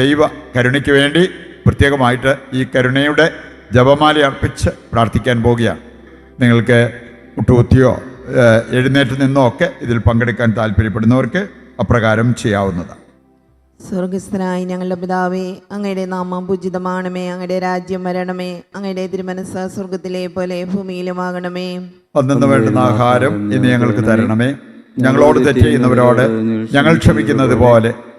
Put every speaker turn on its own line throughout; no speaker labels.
ദൈവ കരുണയ്ക്ക് വേണ്ടി പ്രത്യേകമായിട്ട് ഈ കരുണയുടെ ജപമാല അർപ്പിച്ച് പ്രാർത്ഥിക്കാൻ പോവുകയാണ്. നിങ്ങൾക്ക് മുട്ടുകുത്തിയോ എഴുന്നേറ്റ് നിന്നോ ഒക്കെ ഇതിൽ പങ്കെടുക്കാൻ താല്പര്യപ്പെടുന്നവർക്ക് അപ്രകാരം ചെയ്യാവുന്നതാണ്.
സ്വർഗസ്ഥനായി ഞങ്ങളുടെ പിതാവേ അങ്ങയുടെ നാമം പൂജിതമാണമേ അങ്ങയുടെ രാജ്യം വരണമേ അങ്ങയുടെ തിരുമനസ് സ്വർഗത്തിലെ പോലെ ഭൂമിയിലുമാകണമേ.
അന്നു വേണ്ടുന്ന ആഹാരം ഇന്ന് ഞങ്ങൾക്ക് തരണമേ. ഞങ്ങളോട് തെറ്റ് ചെയ്യുന്നവരോട് ഞങ്ങൾ ക്ഷമിക്കുന്നത് പോലെ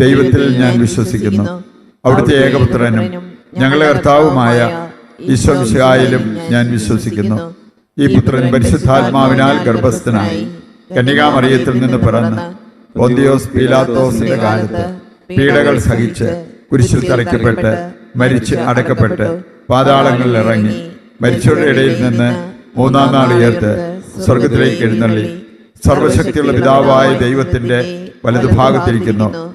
ദൈവത്തിൽ ഞാൻ വിശ്വസിക്കുന്നു. അവിടുത്തെ ഏകപുത്രനും ഞങ്ങളുടെ കർത്താവുമായ ഈശ്വംശായാലും ഞാൻ വിശ്വസിക്കുന്നു. ഈ പുത്രൻ പരിശുദ്ധാത്മാവിനാൽ ഗർഭസ്ഥനായി. കന്യകാമറിയത്തിൽ നിന്ന് പിറന്ന് ഒന്തിയോസ് പീലാത്തോസിന്റെ കാലത്ത് പീഡകൾ സഹിച്ച് കുരിശിൽ തറയ്ക്കപ്പെട്ട് മരിച്ച് അടക്കപ്പെട്ട്. പാതാളങ്ങളിൽ ഇറങ്ങി മരിച്ചവരുടെ ഇടയിൽ നിന്ന് മൂന്നാം നാൾ ഉയർത്ത് സ്വർഗത്തിലേക്ക് എഴുന്നള്ളി. സർവശക്തിയുള്ള പിതാവായ ദൈവത്തിന്റെ വലതുഭാഗത്തിരിക്കുന്നു.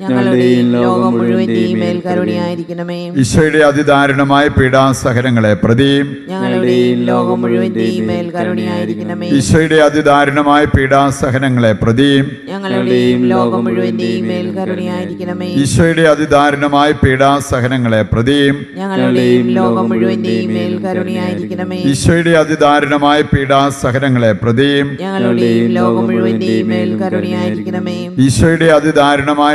ഞങ്ങളുടെയും ലോകം മുഴുവന്റെയും മേൽ കരുണയായിരിക്കണമേ.
ഈശോയുടെ അതിദാരുണമായ പീഡാസഹനങ്ങളെ പ്രതിയും
ഞങ്ങളുടെയും ലോകം മുഴുവന്റെയും മേൽ കരുണയായിരിക്കണമേ.
ഈശോയുടെ അതിദാരുണമായ പീഡാസഹനങ്ങളെ പ്രതിയും
ഞങ്ങളുടെയും ലോകം മുഴുവന്റെയും മേൽ കരുണയായിരിക്കണമേ.
ഈശോയുടെ അതിദാരുണമായ പീഡാസഹനങ്ങളെ പ്രതിയും
ഞങ്ങളുടെയും ലോകം മുഴുവന്റെയും മേൽ കരുണയായിരിക്കണമേ.
ഈശോയുടെ അതിദാരുണമായ പീഡാസഹനങ്ങളെ പ്രതിയും
ഞങ്ങളുടെയും ലോകം മുഴുവന്റെയും മേൽ കരുണയായിരിക്കണമേ.
ഈശോയുടെ അതിദാരുണമായ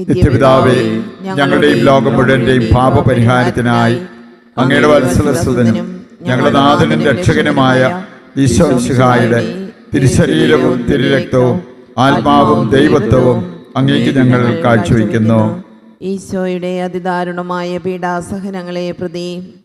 നിത്യപിതാവേ ഞങ്ങളുടെയും ലോകം മുഴുവന്റെയും പാപപരിഹാരത്തിനായി അങ്ങയുടെ വത്സലസുതനും ഞങ്ങളുടെ നാഥനും രക്ഷകനുമായ ഈശ്വരശിഹായുടെ തിരുശരീരവും തിരുരക്തവും ആത്മാവും ദൈവത്വവും അങ്ങേക്ക് ഞങ്ങൾ കാഴ്ചവെക്കുന്നു
ഈശോയുടെ അതിദാരുണമായ പീഡാസഹനങ്ങളെ പ്രതി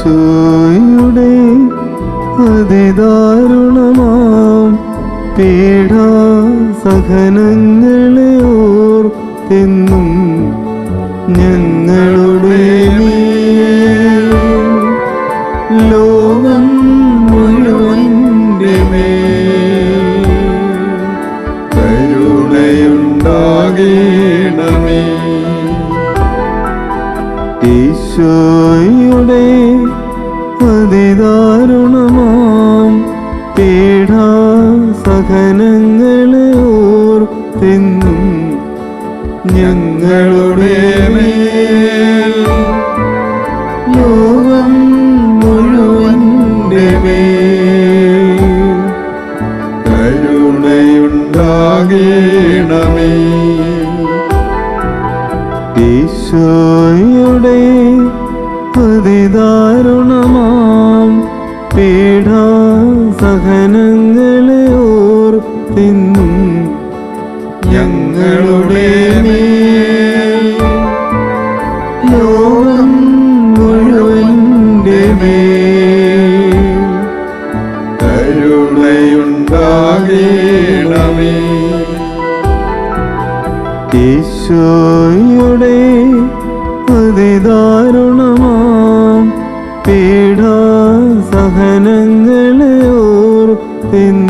ഈശോയുടെ അതിദാരുണമാം പീഡാ സഹനങ്ങളെ. ഓർത്തെന്നും ഞങ്ങളുടെ ലോകം
മുഴുവന്റെ
ഈശോയുടെ അതിദാരുണമാം പീഡാസഹനങ്ങളെ ഓർത്തെന്നും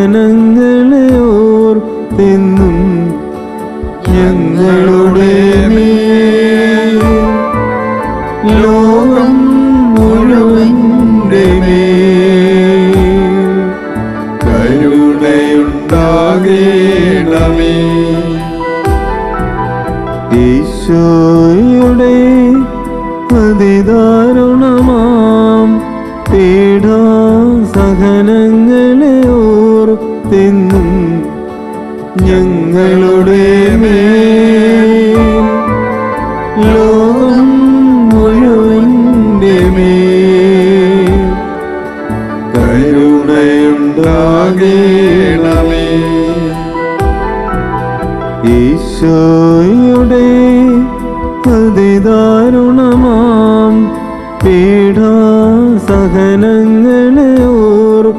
പീഡാസഹനങ്ങളെ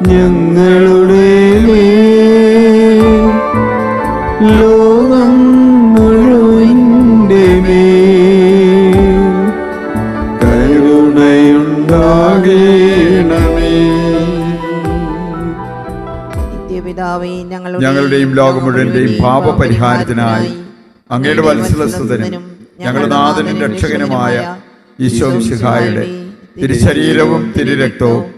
ഞങ്ങളുടെ ലോകം
മുഴുവന്റെ
ഞങ്ങളുടെയും ലോകം മുഴുവന്റെയും പാപപരിഹാരത്തിനായി അങ്ങയുടെ വത്സലസ്വതനും ഞങ്ങളുടെ നാഥനും രക്ഷകനുമായ ഈശോ സിഹായുടെ തിരുശരീരവും തിരുരക്തവും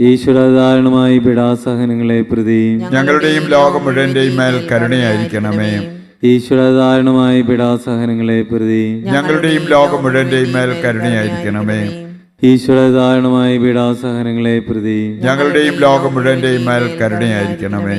ഈശ്വരധാരണമായ പിടാസഹനങ്ങളെ പ്രതി
ഞങ്ങളുടെയും ലോകം മുഴുവന്റെയും മേൽ കരുണയായിരിക്കണമേ.
ഈശ്വരധാരണമായ പിടാസഹനങ്ങളെ പ്രതി
ഞങ്ങളുടെയും ലോകം മുഴുവന്റെയും മേൽ കരുണയായിരിക്കണമേ.
ഈശ്വരധാരണമായ പിടാസഹനങ്ങളെ പ്രതി
ഞങ്ങളുടെയും ലോകം മുഴുവന്റെയും മേൽ കരുണയായിരിക്കണമേ.